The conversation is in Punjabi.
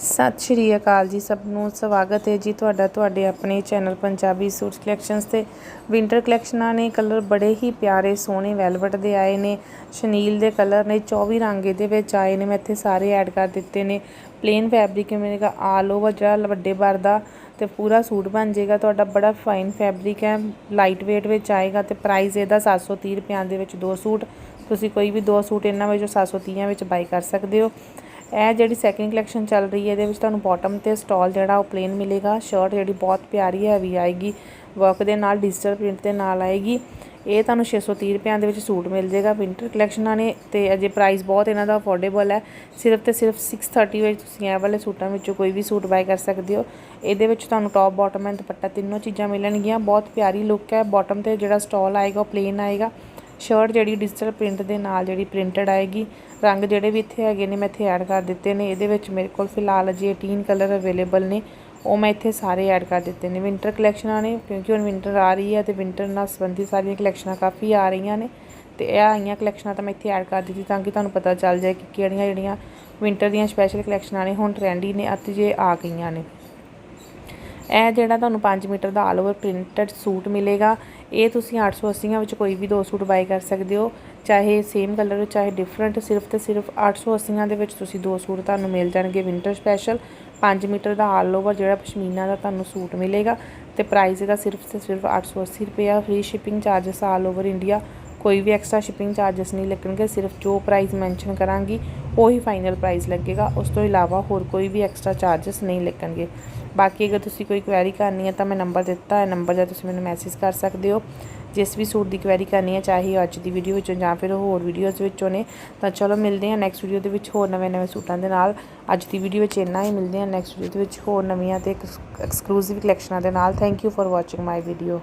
ਸਤਿ ਸ਼੍ਰੀ ਅਕਾਲ ਜੀ ਸਭ ਨੂੰ, ਸਵਾਗਤ ਹੈ ਜੀ ਤੁਹਾਡਾ ਤੁਹਾਡੇ ਆਪਣੇ ਚੈਨਲ ਪੰਜਾਬੀ ਸੂਟ ਕਲੈਕਸ਼ਨਸ ਤੇ। ਵਿੰਟਰ ਕਲੈਕਸ਼ਨਾਂ ਨੇ ਕਲਰ ਬੜੇ ਹੀ ਪਿਆਰੇ, ਸੋਹਣੇ ਵੈਲਵਟ ਦੇ ਆਏ ਨੇ। ਸ਼ਨੀਲ ਦੇ ਕਲਰ ਨੇ 24 ਰੰਗ ਇਹਦੇ ਵਿੱਚ ਆਏ ਨੇ। ਮੈਂ ਇੱਥੇ ਸਾਰੇ ਐਡ ਕਰ ਦਿੱਤੇ ਨੇ। ਪਲੇਨ ਫੈਬਰਿਕ ਮਿਲੇਗਾ ਆਲ ਓਵਰ ਜਿਹੜਾ ਵੱਡੇ ਬਾਰ ਦਾ ਤੇ ਪੂਰਾ ਸੂਟ ਬਣ ਜਾਏਗਾ। ਤੁਹਾਡਾ ਬੜਾ ਫਾਈਨ ਫੈਬਰਿਕ ਹੈ ਲਾਈਟ weight ਵਿੱਚ ਆਏਗਾ ਤੇ ਪ੍ਰਾਈਸ ਇਹਦਾ 730 ਰੁਪਿਆਂ ਦੇ ਵਿੱਚ ਦੋ ਸੂਟ। ਤੁਸੀਂ ਕੋਈ ਵੀ ਦੋ ਸੂਟ ਇਹਨਾਂ ਵਿੱਚੋਂ 730 ਵਿੱਚ ਬਾਈ ਕਰ ਸਕਦੇ ਹੋ। ਇਹ ਜਿਹੜੀ ਸੈਕਿੰਡ ਕਲੈਕਸ਼ਨ ਚੱਲ ਰਹੀ ਹੈ, ਇਹਦੇ ਵਿੱਚ ਤੁਹਾਨੂੰ ਬਾਟਮ ਤੇ ਸਟਾਲ ਜਿਹੜਾ, ਉਹ ਪਲੇਨ ਮਿਲੇਗਾ। ਸ਼ਰਟ ਜਿਹੜੀ ਬਹੁਤ ਪਿਆਰੀ ਹੈਵੀ ਆਏਗੀ। ਵਰਕ ਦੇ ਨਾਲ ਡਿਜੀਟਲ ਪ੍ਰਿੰਟ ਦੇ ਨਾਲ ਆਏਗੀ। ਇਹ ਤੁਹਾਨੂੰ 630 ਰੁਪਿਆਂ ਦੇ ਵਿੱਚ ਸੂਟ ਮਿਲ ਜਾਏਗਾ ਵਿੰਟਰ ਕਲੈਕਸ਼ਨਾਂ ਨੇ ਤੇ ਅਜੇ ਪ੍ਰਾਈਸ ਬਹੁਤ ਇਹਨਾਂ ਦਾ ਅਫੋਰਡੇਬਲ ਹੈ। ਸਿਰਫ ਤੇ ਸਿਰਫ 630 ਵਿੱਚ ਤੁਸੀਂ ਇਹ ਵਾਲੇ ਸੂਟਾਂ ਵਿੱਚੋਂ ਕੋਈ ਵੀ ਸੂਟ ਬਾਈ ਕਰ ਸਕਦੇ ਹੋ। ਇਹਦੇ ਵਿੱਚ ਤੁਹਾਨੂੰ ਟੌਪ ਬਾਟਮ ਐਂਡ ਦੁਪੱਟਾ ਤਿੰਨੋਂ ਚੀਜ਼ਾਂ ਮਿਲਣਗੀਆਂ। ਬਹੁਤ ਪਿਆਰੀ ਲੁੱਕ ਹੈ। ਬਾਟਮ ਤੇ ਜਿਹੜਾ ਸਟਾਲ ਆਏਗਾ, ਉਹ ਪਲੇਨ ਆਏਗਾ। ਸ਼ਰਟ ਜਿਹੜੀ ਡਿਜੀਟਲ ਪ੍ਰਿੰਟ ਦੇ ਨਾਲ ਜਿਹੜੀ ਪ੍ਰਿੰਟਡ ਆਏਗੀ, ਰੰਗ ਜਿਹੜੇ ਵੀ ਇੱਥੇ ਹੈਗੇ ਨੇ, ਮੈਂ ਇੱਥੇ ਐਡ ਕਰ ਦਿੱਤੇ ਨੇ। ਇਹਦੇ ਵਿੱਚ ਮੇਰੇ ਕੋਲ ਫਿਲਹਾਲ ਅਜੇ 18 ਕਲਰ ਅਵੇਲੇਬਲ ਨੇ। ਉਹ ਮੈਂ ਇੱਥੇ ਸਾਰੇ ਐਡ ਕਰ ਦਿੱਤੇ ਨੇ। ਵਿੰਟਰ ਕਲੈਕਸ਼ਨਾਂ ਨੇ ਕਿਉਂਕਿ ਹੁਣ ਵਿੰਟਰ ਆ ਰਹੀ ਹੈ ਤੇ ਵਿੰਟਰ ਨਾਲ ਸੰਬੰਧਿਤ ਸਾਰੀਆਂ ਕਲੈਕਸ਼ਨਾਂ ਕਾਫੀ ਆ ਰਹੀਆਂ ਨੇ। ਤੇ ਇਹ ਆਈਆਂ ਕਲੈਕਸ਼ਨਾਂ ਤਾਂ ਮੈਂ ਇੱਥੇ ਐਡ ਕਰ ਦਿੱਤੀ ਤਾਂ ਕਿ ਤੁਹਾਨੂੰ ਪਤਾ ਚੱਲ ਜਾਏ ਕਿ ਕਿਹੜੀਆਂ ਜਿਹੜੀਆਂ ਵਿੰਟਰ ਦੀਆਂ ਸਪੈਸ਼ਲ ਕਲੈਕਸ਼ਨਾਂ ਨੇ, ਹੁਣ ਟ੍ਰੈਂਡੀ ਨੇ ਅਤੇ ਜੇ ਆ ਗਈਆਂ ਨੇ। ਇਹ ਜਿਹੜਾ ਤੁਹਾਨੂੰ 5 ਮੀਟਰ ਦਾ ਆਲ ਓਵਰ ਪ੍ਰਿੰਟਡ ਸੂਟ ਮਿਲੇਗਾ, ਇਹ ਤੁਸੀਂ 880 ਵਿੱਚ ਕੋਈ ਵੀ ਦੋ ਸੂਟ ਬਾਈ ਕਰ ਸਕਦੇ ਹੋ। ਚਾਹੇ ਸੇਮ ਕਲਰ ਵਿੱਚ ਚਾਹੇ ਡਿਫਰੈਂਟ ਸਿਰਫ ਤੇ ਸਿਰਫ 880 ਦੇ ਵਿੱਚ ਤੁਸੀਂ ਦੋ ਸੂਟ ਤੁਹਾਨੂੰ ਮਿਲ ਜਾਣਗੇ ਵਿੰਟਰ ਸਪੈਸ਼ਲ 5 ਮੀਟਰ ਦਾ ਆਲ ਓਵਰ ਜਿਹੜਾ ਪਸ਼ਮੀਨਾ ਦਾ ਤੁਹਾਨੂੰ ਸੂਟ ਮਿਲੇਗਾ ਤੇ ਪ੍ਰਾਈਸ ਇਹਦਾ ਸਿਰਫ ਤੇ ਸਿਰਫ 880 ਰੁਪਏ ਆ free shipping charges all over India ਕੋਈ ਵੀ ਐਕਸਟਰਾ ਸ਼ਿਪਿੰਗ ਚਾਰजेस ਨਹੀਂ ਲੱਗਣਗੇ, ਸਿਰਫ ਜੋ ਪ੍ਰਾਈਸ ਮੈਂਸ਼ਨ ਕਰਾਂਗੀ, ਉਹੀ ਫਾਈਨਲ ਪ੍ਰਾਈਸ ਲੱਗੇਗਾ। ਉਸ ਤੋਂ ਇਲਾਵਾ ਹੋਰ ਕੋਈ ਵੀ ਐਕਸਟਰਾ ਚਾਰजेस ਨਹੀਂ ਲੱਗਣਗੇ। ਬਾਕੀ ਅਗਰ ਤੁਸੀਂ ਕੋਈ ਕੁਐਰੀ ਕਰਨੀ ਹੈ ਤਾਂ ਮੈਂ ਨੰਬਰ ਦਿੱਤਾ ਹੈ ਨੰਬਰ 'ਤੇ ਤੁਸੀਂ ਮੈਨੂੰ ਮੈਸੇਜ ਕਰ ਸਕਦੇ ਹੋ। ਜਿਸ ਵੀ ਸੂਟ ਦੀ ਕੁਐਰੀ ਕਰਨੀ ਹੈ, ਚਾਹੇ ਅੱਜ ਦੀ ਵੀਡੀਓ ਵਿੱਚੋਂ ਜਾਂ ਫਿਰ ਹੋਰ ਵੀਡੀਓਜ਼ ਵਿੱਚੋਂ ਨੇ, ਤਾਂ ਚਲੋ ਮਿਲਦੇ ਹਾਂ ਨੈਕਸਟ ਵੀਡੀਓ ਦੇ ਵਿੱਚ ਹੋਰ ਨਵੇਂ ਨਵੇਂ ਸੂਟਾਂ ਦੇ ਨਾਲ। ਅੱਜ ਦੀ ਵੀਡੀਓ ਵਿੱਚ ਇੰਨਾ ਹੀ, ਮਿਲਦੇ ਹਾਂ ਨੈਕਸਟ ਵੀਡੀਓ ਦੇ ਵਿੱਚ ਹੋਰ ਨਵੀਆਂ ਤੇ ਐਕਸਕਲੂਸਿਵ ਕਲੈਕਸ਼ਨਾਂ ਦੇ ਨਾਲ। Thank you for watching my video